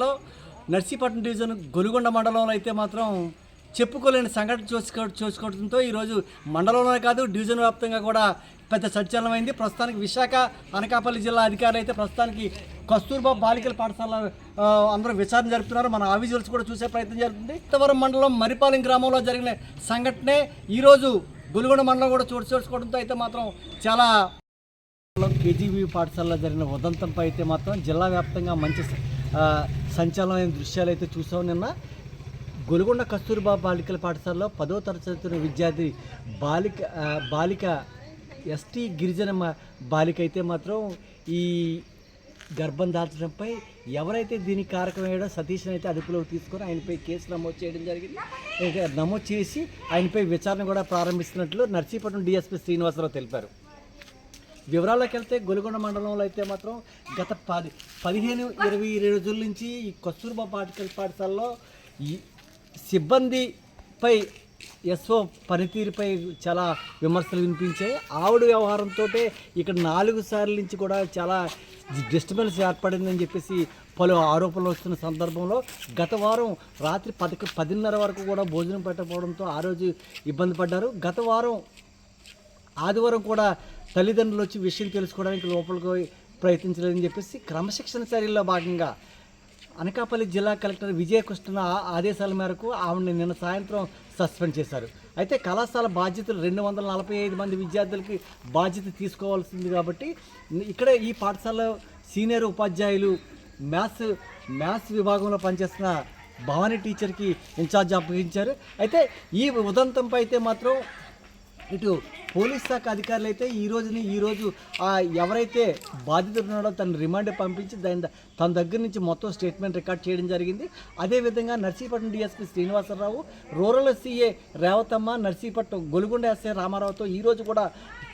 పాఠశాలలో నర్సీపట్నం డివిజన్ గొలుగొండ మండలంలో అయితే మాత్రం చెప్పుకోలేని సంఘటన చూసుకో చూసుకోవడంతో ఈరోజు మండలంలోనే కాదు డివిజన్ వ్యాప్తంగా కూడా పెద్ద సంచలనమైంది. ప్రస్తుతానికి విశాఖ అనకాపల్లి జిల్లా అధికారులు అయితే ప్రస్తుతానికి కస్తూర్బా బాలికల పాఠశాల అందరూ విచారణ జరుపుతున్నారు. మన ఆ విజువల్స్ కూడా చూసే ప్రయత్నం జరుగుతుంది. ఉత్తవరం మండలం మరిపాలెం గ్రామంలో జరిగిన సంఘటనే ఈరోజు గులుగొండ మండలం కూడా చోటు చేసుకోవడంతో అయితే మాత్రం చాలా కేజీబీ పాఠశాలలో జరిగిన ఉదంతంపై అయితే మాత్రం జిల్లా వ్యాప్తంగా మంచి సంచలనమైన దృశ్యాలు అయితే చూసాం నిన్న. గొలుగొండ కస్తూర్బా బాలికల పాఠశాలలో పదో తరగతి విద్యార్థి బాలిక బాలిక ఎస్టీ గిరిజన బాలిక అయితే మాత్రం ఈ గర్భం దాల్చడంపై ఎవరైతే దీనికి కారకమయ్యాడో సతీష్ని అయితే అదుపులోకి తీసుకొని ఆయనపై కేసు నమోదు చేయడం జరిగింది. నమోదు చేసి ఆయనపై విచారణ కూడా ప్రారంభిస్తున్నట్లు నర్సీపట్నం డిఎస్పీ శ్రీనివాసరావు తెలిపారు. వివరాల్లోకి వెళ్తే గొలుగొండ మండలంలో అయితే మాత్రం గత పది పదిహేను ఇరవై రోజుల నుంచి ఈ కస్తూర్బా పాఠశాల పాఠశాలలో ఈ సిబ్బందిపై ఎస్ఓ పనితీరుపై చాలా విమర్శలు వినిపించాయి. ఆవిడ వ్యవహారంతో ఇక్కడ నాలుగు సార్ల నుంచి కూడా చాలా డిస్టర్బెన్స్ ఏర్పడిందని చెప్పేసి పలు ఆరోపణలు వస్తున్న సందర్భంలో గత వారం రాత్రి పది పదిన్నర వరకు కూడా భోజనం పెట్టకపోవడంతో ఆ రోజు ఇబ్బంది పడ్డారు. గత వారం ఆదివారం కూడా తల్లిదండ్రులు వచ్చి విషయం తెలుసుకోవడానికి లోపలికి ప్రయత్నించలేదని చెప్పేసి క్రమశిక్షణ చర్యల్లో భాగంగా అనకాపల్లి జిల్లా కలెక్టర్ విజయకృష్ణ ఆదేశాల మేరకు ఆవిడని నిన్న సాయంత్రం సస్పెండ్ చేశారు. అయితే కళాశాల బాధ్యతలు రెండు వందల నలభై ఐదు మంది విద్యార్థులకి బాధ్యత తీసుకోవాల్సింది కాబట్టి ఇక్కడ ఈ పాఠశాల సీనియర్ ఉపాధ్యాయులు మ్యాథ్స్ మ్యాథ్స్ విభాగంలో పనిచేస్తున్న భవానీ టీచర్కి ఇన్ఛార్జ్ అప్పగించారు. అయితే ఈ ఉదంతంపై అయితే మాత్రం ఇటు పోలీస్ శాఖ అధికారులు అయితే ఈ రోజుని ఈరోజు ఎవరైతే బాధితుడు ఉన్నాడో తన రిమాండ్ పంపించి దాని తన దగ్గర నుంచి మొత్తం స్టేట్మెంట్ రికార్డ్ చేయడం జరిగింది. అదేవిధంగా Narsipatnam DSP Srinivasarao rural CA Revathamma Narsipatnam Golugonda SI రామారావుతో ఈరోజు కూడా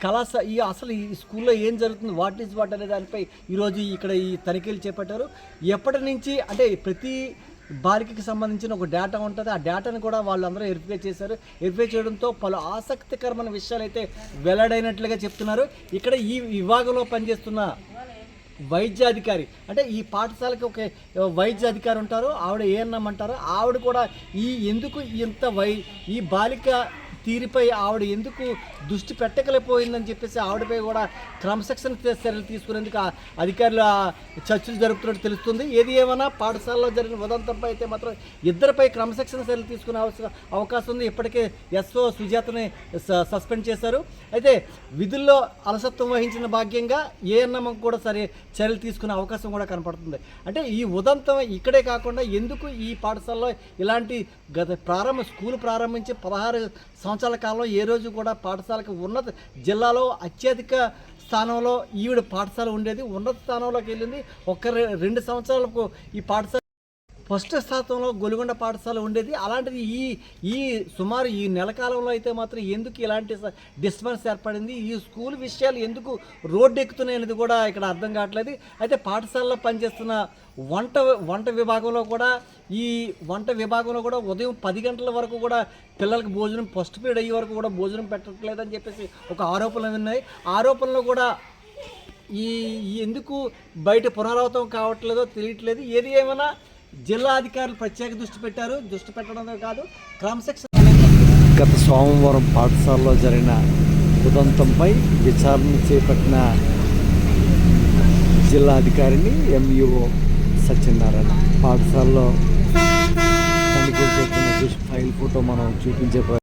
కళాశ ఈ అసలు ఈ స్కూల్లో ఏం జరుగుతుంది వాట్ ఈజ్ వాట్ అనే దానిపై ఈరోజు ఇక్కడ ఈ తనిఖీలు చేపట్టారు. ఎప్పటి నుంచి అంటే ప్రతి బాలికకి సంబంధించిన ఒక డేటా ఉంటుంది. ఆ డేటాను కూడా వాళ్ళందరూ వెరిఫై చేశారు. వెరిఫై చేయడంతో పలు ఆసక్తికరమైన విషయాలు అయితే వెల్లడైనట్లుగా చెప్తున్నారు. ఇక్కడ ఈ విభాగంలో పనిచేస్తున్న వైద్యాధికారి అంటే ఈ పాఠశాలకి ఒక వైద్య అధికారి ఉంటారు. ఆవిడ ఏఎన్ఎం అంటారు. ఆవిడ కూడా ఈ ఎందుకు ఇంత వై ఈ బాలిక తీరుపై ఆవిడ ఎందుకు దృష్టి పెట్టకలేకపోయిందని చెప్పేసి ఆవిడపై కూడా క్రమశిక్షణ చర్యలు తీసుకునేందుకు అధికారుల అధికారులు చర్చలు జరుపుతున్నట్టు తెలుస్తుంది. ఏది ఏమైనా పాఠశాలలో జరిగిన ఉదంతంపై అయితే మాత్రం ఇద్దరిపై క్రమశిక్షణ చర్యలు తీసుకునే అవసరం అవకాశం ఉంది. ఇప్పటికే ఎస్ఓ సుజాతని స- సస్పెండ్ చేశారు. అయితే విధుల్లో అలసత్వం వహించిన భాగ్యంగా ఏఎన్ఎం కూడా సరే చర్యలు తీసుకునే అవకాశం కూడా కనపడుతుంది. అంటే ఈ ఉదంతం ఇక్కడే కాకుండా ఎందుకు ఈ పాఠశాలలో ఇలాంటి గత ప్రారంభ స్కూల్ ప్రారంభించి పదహారు సంవత్సరాలు కాలంలో ఏ రోజు కూడా పాఠశాలకు ఉన్నత జిల్లాలో అత్యధిక స్థానంలో ఈవిడ పాఠశాల ఉండేది. ఉన్నత స్థానంలోకి వెళ్ళింది. ఒక్క రె- రెండు సంవత్సరాలకు ఈ పాఠశాల ఫస్ట్ శాతంలో గొలుగొండ పాఠశాల ఉండేది. అలాంటిది ఈ ఈ సుమారు ఈ నెల కాలంలో అయితే మాత్రం ఎందుకు ఇలాంటి డిస్టర్బెన్స్ ఏర్పడింది? ఈ స్కూల్ విషయాలు ఎందుకు రోడ్డు ఎక్కుతున్నాయి అనేది కూడా ఇక్కడ అర్థం కావట్లేదు. అయితే పాఠశాలలో పనిచేస్తున్న వంట వంట విభాగంలో కూడా ఈ వంట విభాగంలో కూడా ఉదయం పది గంటల వరకు కూడా పిల్లలకు భోజనం ఫస్ట్ పీరియడ్ అయ్యే వరకు కూడా భోజనం పెట్టట్లేదని చెప్పేసి ఒక ఆరోపణలు ఉన్నాయి. ఆరోపణలు కూడా ఈ ఈ ఎందుకు బయట పునరావృతం కావట్లేదో తెలియట్లేదు. ఏది ఏమైనా జిల్లా అధికారులు ప్రత్యేక దృష్టి పెట్టారు. దృష్టి పెట్టడంతో కాదు క్రమశిక్షణ గత సోమవారం పాఠశాలలో జరిగిన ఉదంతంపై విచారణ చేపట్టిన జిల్లా అధికారిని ఎంఈఓ సత్యనారాయణ. పాఠశాలలో తనిఖీ చేస్తున్న ఫైల్ ఫోటో మనం చూపించే